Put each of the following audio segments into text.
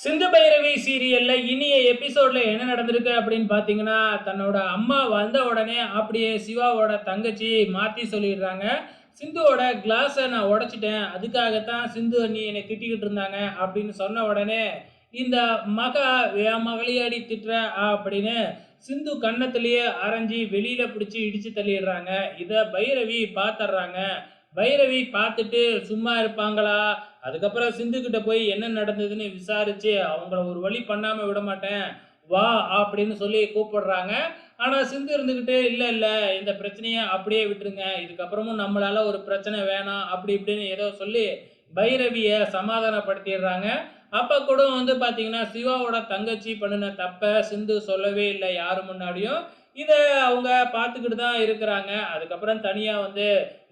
சிந்து பைரவி சீரியல்ல இனிய எபிசோட்ல என்ன நடந்திருக்கு அப்படின்னு பாத்தீங்கன்னா தன்னோட அம்மா வந்த உடனே அப்படியே சிவாவோட தங்கச்சி மாத்தி சொல்லிடுறாங்க. சிந்துவோட கிளாஸை நான் உடைச்சிட்டேன் அதுக்காகத்தான் சிந்து அண்ணி என்னை திட்டிக்கிட்டு இருந்தாங்க அப்படின்னு சொன்ன உடனே இந்த மகா மகளியாடி திட்டுற அப்படின்னு சிந்து கன்னத்திலேயே அரைஞ்சி வெளியில பிடிச்சி இடிச்சு தள்ளிடுறாங்க. இதை பைரவி பார்த்துடுறாங்க பைரவி பார்த்துட்டு சும்மா இருப்பாங்களா? அதுக்கப்புறம் சிந்து கிட்ட போய் என்ன நடந்ததுன்னு விசாரிச்சு அவங்கள ஒரு வழி பண்ணாமல் விட மாட்டேன். வா அப்படின்னு சொல்லி கூப்பிடுறாங்க. ஆனால் சிந்து இருந்துக்கிட்டு இல்லை இல்லை இந்த பிரச்சனையை அப்படியே விட்டுருங்க. இதுக்கப்புறமும் நம்மளால ஒரு பிரச்சனை வேணாம். அப்படி இப்படின்னு ஏதோ சொல்லி பைரவியை சமாதானப்படுத்திடுறாங்க. அப்போ கூட வந்து பார்த்தீங்கன்னா சிவாவோட தங்கச்சி பண்ணின தப்ப சிந்து சொல்லவே இல்லை யார் முன்னாடியும். இதை அவங்க பார்த்துக்கிட்டு தான் இருக்கிறாங்க. அதுக்கப்புறம் தனியாக வந்து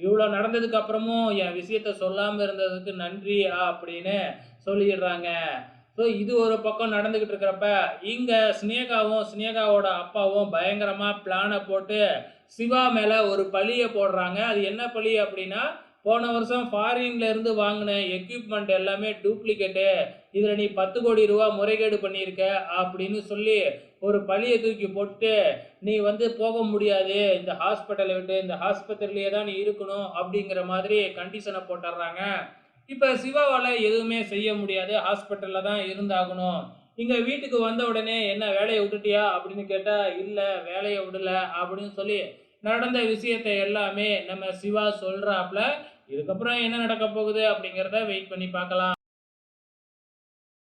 இவ்வளோ நடந்ததுக்கு அப்புறமும் என் விஷயத்த சொல்லாமல் இருந்ததுக்கு நன்றி அப்படின்னு சொல்லிடுறாங்க. ஸோ இது ஒரு பக்கம் நடந்துக்கிட்டு இருக்கிறப்ப இங்கே ஸ்னேகாவும் ஸ்னேகாவோட அப்பாவும் பயங்கரமாக பிளானை போட்டு சிவா மேலே ஒரு பழியை போடுறாங்க. அது என்ன பழி அப்படின்னா போன வருஷம் ஃபாரின்ல இருந்து வாங்கின எக்யூப்மெண்ட் எல்லாமே டூப்ளிகேட்டு இதில் நீ பத்து கோடி ரூபா முறைகேடு பண்ணியிருக்க அப்படின்னு சொல்லி ஒரு பழியை தூக்கி போட்டு நீ வந்து போக முடியாது. இந்த ஹாஸ்பிட்டலை விட்டு இந்த ஆஸ்பத்திரியிலேயே தான் நீ இருக்கணும் அப்படிங்கிற மாதிரி கண்டிஷனை போட்டுடுறாங்க. இப்போ சிவாவால் எதுவுமே செய்ய முடியாது. ஹாஸ்பிட்டலில் தான் இருந்தாகணும். இங்கே வீட்டுக்கு வந்த உடனே என்ன வேலையை விட்டுட்டியா? அப்படின்னு கேட்டால் இல்லை வேலையை விடல அப்படின்னு சொல்லி நடந்த விஷயத்தை எல்லாமே நம்ம சிவா சொல்கிறாப்புல இதுக்கப்புறம் என்ன நடக்க போகுது அப்படிங்கிறத வெயிட் பண்ணி பார்க்கலாம்.